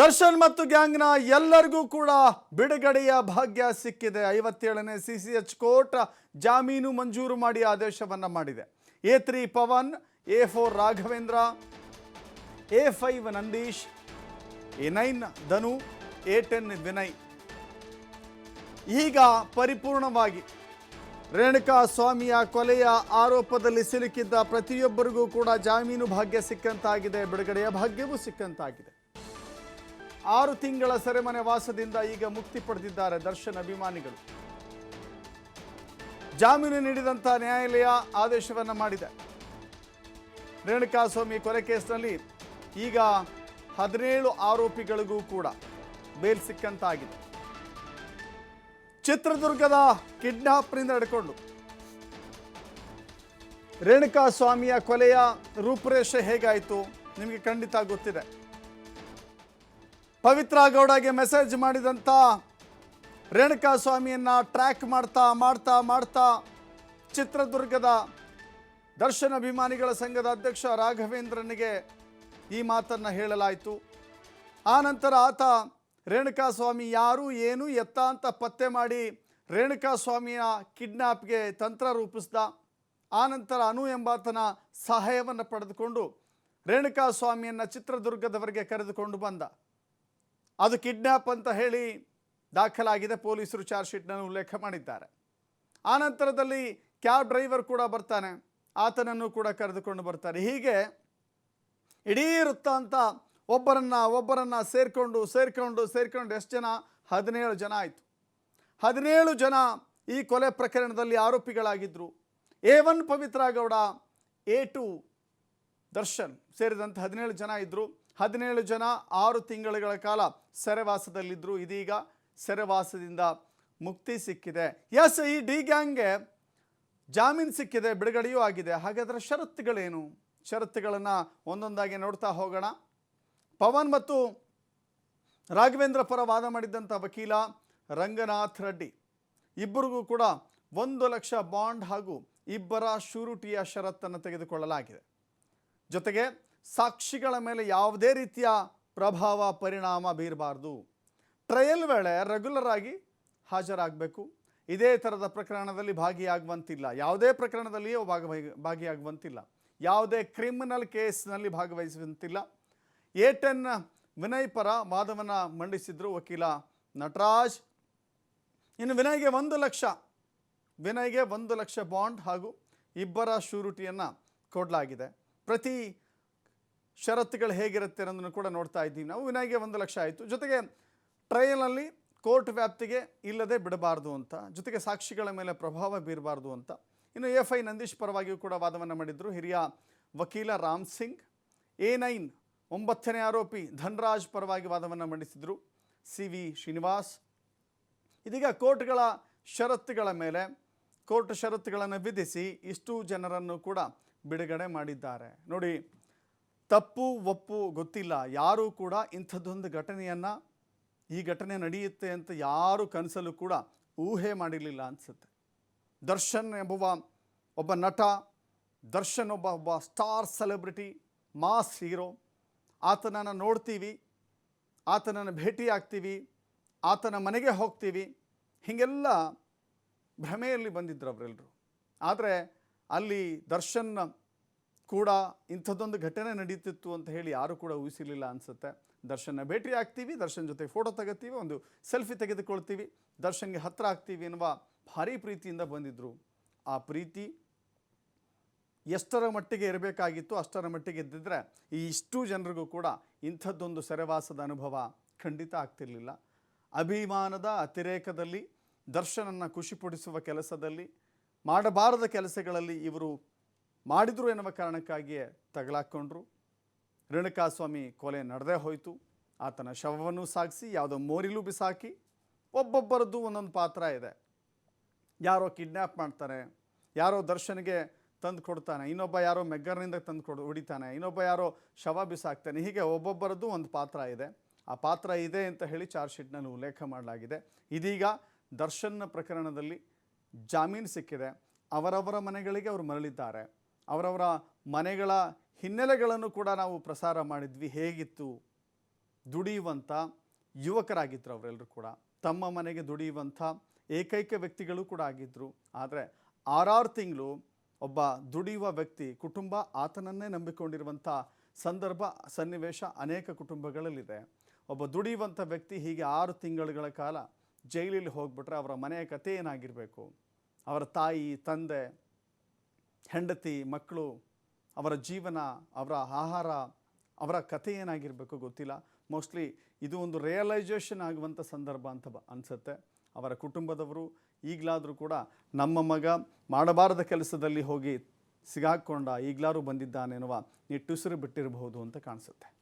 ದರ್ಶನ್ ಮತ್ತು ಗ್ಯಾಂಗ್ನ ಎಲ್ಲರಿಗೂ ಕೂಡ ಬಿಡುಗಡೆಯ ಭಾಗ್ಯ ಸಿಕ್ಕಿದೆ. ಐವತ್ತೇಳನೇ ಸಿ ಸಿ ಎಚ್ ಕೋರ್ಟ್ ಜಾಮೀನು ಮಂಜೂರು ಮಾಡಿ ಆದೇಶವನ್ನ ಮಾಡಿದೆ. A three Pavan, A four Raghavendra, A five Nandish, A nine Dhanu, A ten Vinay. ಈಗ ಪರಿಪೂರ್ಣವಾಗಿ ರೇಣುಕಾ ಸ್ವಾಮಿಯ ಕೊಲೆಯ ಆರೋಪದಲ್ಲಿ ಸಿಲುಕಿದ್ದ ಪ್ರತಿಯೊಬ್ಬರಿಗೂ ಕೂಡ ಜಾಮೀನು ಭಾಗ್ಯ ಸಿಕ್ಕಂತಾಗಿದೆ, ಬಿಡುಗಡೆಯ ಭಾಗ್ಯವೂ ಸಿಕ್ಕಂತಾಗಿದೆ. ಆರು ತಿಂಗಳ ಸೆರೆಮನೆ ವಾಸದಿಂದ ಈಗ ಮುಕ್ತಿ ಪಡೆದಿದ್ದಾರೆ ದರ್ಶನ್ ಅಭಿಮಾನಿಗಳು. ಜಾಮೀನು ನೀಡಿದಂಥ ನ್ಯಾಯಾಲಯ ಆದೇಶವನ್ನು ಮಾಡಿದೆ. ರೇಣುಕಾಸ್ವಾಮಿ ಕೊಲೆ ಕೇಸ್ನಲ್ಲಿ ಈಗ ಹದಿನೇಳು ಆರೋಪಿಗಳಿಗೂ ಕೂಡ ಬೇಲ್ ಸಿಕ್ಕಂತಾಗಿದೆ. ಚಿತ್ರದುರ್ಗದ ಕಿಡ್ನಾಪ್ನಿಂದ ಹಿಡ್ಕೊಂಡು. ರೇಣುಕಾಸ್ವಾಮಿಯ ಕೊಲೆಯ ರೂಪುರೇಷೆ ಹೇಗಾಯಿತು? ನಿಮಗೆ ಖಂಡಿತ ಗೊತ್ತಿದೆ. ಪವಿತ್ರ ಗೌಡಗೆ ಮೆಸೇಜ್ ಮಾಡಿದಂಥ ರೇಣುಕಾ ಸ್ವಾಮಿಯನ್ನ ಟ್ರ್ಯಾಕ್ ಮಾಡ್ತಾ ಮಾಡ್ತಾ ಮಾಡ್ತಾ ಚಿತ್ರದುರ್ಗದ ದರ್ಶನ ಅಭಿಮಾನಿಗಳ ಸಂಘದ ಅಧ್ಯಕ್ಷ ರಾಘವೇಂದ್ರನಿಗೆ ಈ ಮಾತನ್ನು ಹೇಳಲಾಯಿತು. ಆ ನಂತರ ಆತ, ರೇಣುಕಾ ಸ್ವಾಮಿ ಯಾರು, ಏನು, ಎತ್ತ ಅಂತ ಪತ್ತೆ ಮಾಡಿ ರೇಣುಕಾ ಸ್ವಾಮಿಯ ಕಿಡ್ನಾಪ್ಗೆ ತಂತ್ರ ರೂಪಿಸ್ದ. ಆ ನಂತರ ಅನು ಎಂಬಾತನ ಸಹಾಯವನ್ನು ಪಡೆದುಕೊಂಡು ರೇಣುಕಾ ಸ್ವಾಮಿಯನ್ನು ಚಿತ್ರದುರ್ಗದವರೆಗೆ ಕರೆದುಕೊಂಡು ಬಂದ. ಅದು ಕಿಡ್ನ್ಯಾಪ್ ಅಂತ ಹೇಳಿ ದಾಖಲಾಗಿದೆ. ಪೊಲೀಸರು ಚಾರ್ಜ್ ಶೀಟ್ನನ್ನು ಉಲ್ಲೇಖ ಮಾಡಿದ್ದಾರೆ. ಆ ನಂತರದಲ್ಲಿ ಕ್ಯಾಬ್ ಡ್ರೈವರ್ ಕೂಡ ಬರ್ತಾನೆ. ಆತನನ್ನು ಕೂಡ ಕರೆದುಕೊಂಡು ಬರ್ತಾರೆ. ಹೀಗೆ ಇಡೀ ವೃತ್ತ ಅಂತ ಒಬ್ಬರನ್ನು ಒಬ್ಬರನ್ನು ಸೇರಿಕೊಂಡು ಸೇರಿಕೊಂಡು ಸೇರಿಕೊಂಡು ಎಷ್ಟು ಜನ? ಹದಿನೇಳು ಜನ ಆಯಿತು. ಹದಿನೇಳು ಜನ ಈ ಕೊಲೆ ಪ್ರಕರಣದಲ್ಲಿ ಆರೋಪಿಗಳಾಗಿದ್ದರು A one Pavithra Gowda, A two Darshan ಸೇರಿದಂಥ ಹದಿನೇಳು ಜನ ಇದ್ದರು ಹದಿನೇಳು ಜನ ಆರು ತಿಂಗಳುಗಳ ಕಾಲ ಸೆರೆವಾಸದಲ್ಲಿದ್ದರು ಇದೀಗ ಸೆರೆವಾಸದಿಂದ ಮುಕ್ತಿ ಸಿಕ್ಕಿದೆ. ಎಸ್ ಈ ಡಿ ಗ್ಯಾಂಗ್ಗೆ ಜಾಮೀನು ಸಿಕ್ಕಿದೆ, ಬಿಡುಗಡೆಯೂ ಆಗಿದೆ. ಹಾಗಾದರೆ ಷರತ್ತುಗಳೇನು? ಷರತ್ತುಗಳನ್ನು ಒಂದೊಂದಾಗಿ ನೋಡ್ತಾ ಹೋಗೋಣ. ಪವನ್ ಮತ್ತು ರಾಘವೇಂದ್ರ ಪರ ವಾದ ಮಾಡಿದ್ದಂಥ ವಕೀಲ ರಂಗನಾಥ್ ರೆಡ್ಡಿ. ಇಬ್ಬರಿಗೂ ಕೂಡ ಒಂದು ಲಕ್ಷ ಬಾಂಡ್ ಹಾಗೂ ಇಬ್ಬರ ಶೂರುಟಿಯ ಷರತ್ತನ್ನು ತೆಗೆದುಕೊಳ್ಳಲಾಗಿದೆ. ಜೊತೆಗೆ ಸಾಕ್ಷಿಗಳ ಮೇಲೆ ಯಾವುದೇ ರೀತಿಯ ಪ್ರಭಾವ, ಪರಿಣಾಮ ಬೀರಬಾರ್ದು. ಟ್ರಯಲ್ ವೇಳೆ ರೆಗ್ಯುಲರ್ ಆಗಿ ಹಾಜರಾಗಬೇಕು. ಇದೇ ಥರದ ಪ್ರಕರಣದಲ್ಲಿ ಭಾಗಿಯಾಗುವಂತಿಲ್ಲ. ಯಾವುದೇ ಪ್ರಕರಣದಲ್ಲಿಯೂ ಭಾಗವಹಿ ಭಾಗಿಯಾಗುವಂತಿಲ್ಲ. ಯಾವುದೇ ಕ್ರಿಮಿನಲ್ ಕೇಸ್ನಲ್ಲಿ ಭಾಗವಹಿಸುವಂತಿಲ್ಲ. ಎ ಟೆನ್ ವಿನಯ್ ಪರ ವಾದವನ್ನು ಮಂಡಿಸಿದ್ರು ವಕೀಲ ನಟರಾಜ್. ಇನ್ನು ವಿನಯ್ಗೆ ಒಂದು ಲಕ್ಷ, ವಿನಯ್ಗೆ ಒಂದು ಲಕ್ಷ ಬಾಂಡ್ ಹಾಗೂ ಇಬ್ಬರ ಶೂರಿಟಿಯನ್ನು ಕೊಡಲಾಗಿದೆ. ಪ್ರತಿ ಷರತ್ತುಗಳು ಹೇಗಿರುತ್ತೆ ಅನ್ನೋದನ್ನು ಕೂಡ ನೋಡ್ತಾ ಇದ್ದೀವಿ. ನಾವು ವಿನಾಯಿಗೆ ಒಂದು ಲಕ್ಷ ಆಯಿತು. ಜೊತೆಗೆ ಟ್ರಯಲ್ನಲ್ಲಿ ಕೋರ್ಟ್ ವ್ಯಾಪ್ತಿಗೆ ಇಲ್ಲದೆ ಬಿಡಬಾರ್ದು ಅಂತ, ಜೊತೆಗೆ ಸಾಕ್ಷಿಗಳ ಮೇಲೆ ಪ್ರಭಾವ ಬೀರಬಾರ್ದು ಅಂತ. ಇನ್ನು ಎಫ್ ಐ ನಂದೀಶ್ ಪರವಾಗಿಯೂ ಕೂಡ ವಾದವನ್ನು ಮಾಡಿದರು. ಹಿರಿಯ ವಕೀಲ ರಾಮ್ ಸಿಂಗ್, ಎ ನೈನ್ ಒಂಬತ್ತನೇ ಆರೋಪಿ ಧನ್ರಾಜ್ ಪರವಾಗಿ ವಾದವನ್ನು ಮಂಡಿಸಿದರು. C V Srinivas. ಇದೀಗ ಕೋರ್ಟ್ಗಳ ಷರತ್ತುಗಳ ಮೇಲೆ, ಕೋರ್ಟ್ ಷರತ್ತುಗಳನ್ನು ವಿಧಿಸಿ ಇಷ್ಟು ಜನರನ್ನು ಕೂಡ ಬಿಡುಗಡೆ ಮಾಡಿದ್ದಾರೆ. ನೋಡಿ ತಪ್ಪು, ಒಪ್ಪು ಗೊತ್ತಿಲ್ಲ. ಯಾರೂ ಕೂಡ ಇಂಥದ್ದೊಂದು ಘಟನೆಯನ್ನು ಈ ಘಟನೆ ನಡೆಯುತ್ತೆ ಅಂತ ಯಾರು ಕನಸಲ್ಲೂ ಕೂಡ ಊಹೆ ಮಾಡಿರಲಿಲ್ಲ ಅನಿಸುತ್ತೆ. ದರ್ಶನ್ ಎಂಬುವ ಒಬ್ಬ ನಟ, ದರ್ಶನ್ ಒಬ್ಬ ಒಬ್ಬ ಸ್ಟಾರ್ ಸೆಲೆಬ್ರಿಟಿ, ಮಾಸ್ ಹೀರೋ. ಆತನನ್ನು ನೋಡ್ತೀವಿ, ಆತನನ್ನು ಭೇಟಿ ಆಗ್ತೀವಿ, ಆತನ ಮನೆಗೆ ಹೋಗ್ತೀವಿ. ಹೀಗೆಲ್ಲ ಭ್ರಮೆಯಲ್ಲಿ ಬಂದಿದ್ದರು ಅವರೆಲ್ಲರೂ ಆದರೆ ಅಲ್ಲಿ ದರ್ಶನ್ ಕೂಡ ಇಂಥದ್ದೊಂದು ಘಟನೆ ನಡೀತಿತ್ತು ಅಂತ ಹೇಳಿ ಯಾರೂ ಕೂಡ ಊಹಿಸಿರಲಿಲ್ಲ ಅನಿಸುತ್ತೆ. ದರ್ಶನ ಭೇಟಿ ಆಗ್ತೀವಿ, ದರ್ಶನ್ ಜೊತೆ ಫೋಟೋ ತೆಗಿತೀವಿ, ಒಂದು ಸೆಲ್ಫಿ ತೆಗೆದುಕೊಳ್ತೀವಿ. ದರ್ಶನ್ಗೆ ಹತ್ತಿರ ಆಗ್ತೀವಿ ಎನ್ನುವ ಭಾರಿ ಪ್ರೀತಿಯಿಂದ ಬಂದಿದ್ದರು ಆ ಪ್ರೀತಿ ಎಷ್ಟರ ಮಟ್ಟಿಗೆ ಇರಬೇಕಾಗಿತ್ತು, ಅಷ್ಟರ ಮಟ್ಟಿಗೆ ಇದ್ದಿದ್ರೆ ಈ ಇಷ್ಟು ಜನರಿಗೂ ಕೂಡ ಇಂಥದ್ದೊಂದು ಸೆರೆವಾಸದ ಅನುಭವ ಖಂಡಿತ ಆಗ್ತಿರಲಿಲ್ಲ. ಅಭಿಮಾನದ ಅತಿರೇಕದಲ್ಲಿ, ದರ್ಶನನ್ನು ಖುಷಿಪಡಿಸುವ ಕೆಲಸದಲ್ಲಿ, ಮಾಡಬಾರದ ಕೆಲಸಗಳಲ್ಲಿ ಇವರು ಮಾಡಿದರು ಎನ್ನುವ ಕಾರಣಕ್ಕಾಗಿಯೇ ತಗಲಾಕೊಂಡ್ರು. ರೇಣುಕಾಸ್ವಾಮಿ ಕೊಲೆ ನಡೆದೇ ಹೋಯಿತು. ಆತನ ಶವವನ್ನು ಸಾಗಿಸಿ, ಯಾವುದೋ ಮೋರಿಲು ಬಿಸಾಕಿ, ಒಬ್ಬೊಬ್ಬರದ್ದು ಒಂದೊಂದು ಪಾತ್ರ ಇದೆ. ಯಾರೋ ಕಿಡ್ನ್ಯಾಪ್ ಮಾಡ್ತಾರೆ ಯಾರೋ ದರ್ಶನ್ಗೆ ತಂದು ಕೊಡ್ತಾನೆ, ಇನ್ನೊಬ್ಬ ಯಾರೋ ಮೆಗ್ಗರ್ನಿಂದ ತಂದು ಕೊಡು, ಹೊಡಿತಾನೆ, ಇನ್ನೊಬ್ಬ ಯಾರೋ ಶವ ಬಿಸಾಕ್ತಾನೆ, ಹೀಗೆ ಒಬ್ಬೊಬ್ಬರದ್ದು ಒಂದು ಪಾತ್ರ ಇದೆ. ಆ ಪಾತ್ರ ಇದೆ ಅಂತ ಹೇಳಿ ಚಾರ್ಜ್ ಶೀಟ್ನಲ್ಲಿ ಉಲ್ಲೇಖ ಮಾಡಲಾಗಿದೆ. ಇದೀಗ ದರ್ಶನ್ನ ಪ್ರಕರಣದಲ್ಲಿ ಜಾಮೀನು ಸಿಕ್ಕಿದೆ. ಅವರವರ ಮನೆಗಳಿಗೆ ಅವರು ಮರಳಿದ್ದಾರೆ. ಅವರವರ ಮನೆಗಳ ಹಿನ್ನೆಲೆಗಳನ್ನು ಕೂಡ ನಾವು ಪ್ರಸಾರ ಮಾಡಿದ್ವಿ. ಹೇಗಿತ್ತು? ದುಡಿಯುವಂಥ ಯುವಕರಾಗಿದ್ದರು ಅವರೆಲ್ಲರೂ ಕೂಡ. ತಮ್ಮ ಮನೆಗೆ ದುಡಿಯುವಂಥ ಏಕೈಕ ವ್ಯಕ್ತಿಗಳು ಕೂಡ ಆಗಿದ್ದರು ಆದರೆ ಆರಾರು ತಿಂಗಳು ಒಬ್ಬ ದುಡಿಯುವ ವ್ಯಕ್ತಿ, ಕುಟುಂಬ ಆತನನ್ನೇ ನಂಬಿಕೊಂಡಿರುವಂಥ ಸಂದರ್ಭ, ಸನ್ನಿವೇಶ ಅನೇಕ ಕುಟುಂಬಗಳಲ್ಲಿದೆ. ಒಬ್ಬ ದುಡಿಯುವಂಥ ವ್ಯಕ್ತಿ ಹೀಗೆ ಆರು ತಿಂಗಳುಗಳ ಕಾಲ ಜೈಲಲ್ಲಿ ಹೋಗ್ಬಿಟ್ರೆ ಅವರ ಮನೆಯ ಕಥೆ ಏನಾಗಿರಬೇಕು? ಅವರ ತಾಯಿ, ತಂದೆ ಹೆಂಡತಿ, ಮಕ್ಕಳು, ಅವರ ಜೀವನ, ಅವರ ಆಹಾರ, ಅವರ ಕಥೆ ಏನಾಗಿರಬೇಕು ಗೊತ್ತಿಲ್ಲ. ಮೋಸ್ಟ್ಲಿ ಇದು ಒಂದು ರಿಯಲೈಸೇಷನ್ ಆಗುವಂಥ ಸಂದರ್ಭ ಅಂತ ಬ ಅನಿಸುತ್ತೆ. ಅವರ ಕುಟುಂಬದವರು ಈಗಲಾದರೂ ಕೂಡ ನಮ್ಮ ಮಗ ಮಾಡಬಾರದ ಕೆಲಸದಲ್ಲಿ ಹೋಗಿ ಸಿಗಾಕೊಂಡ ಈಗಲಾರು ಬಂದಿದ್ದಾನೆನ್ನುವ ನಿಟ್ಟುಸಿರು ಬಿಟ್ಟಿರಬಹುದು ಅಂತ ಕಾಣಿಸುತ್ತೆ.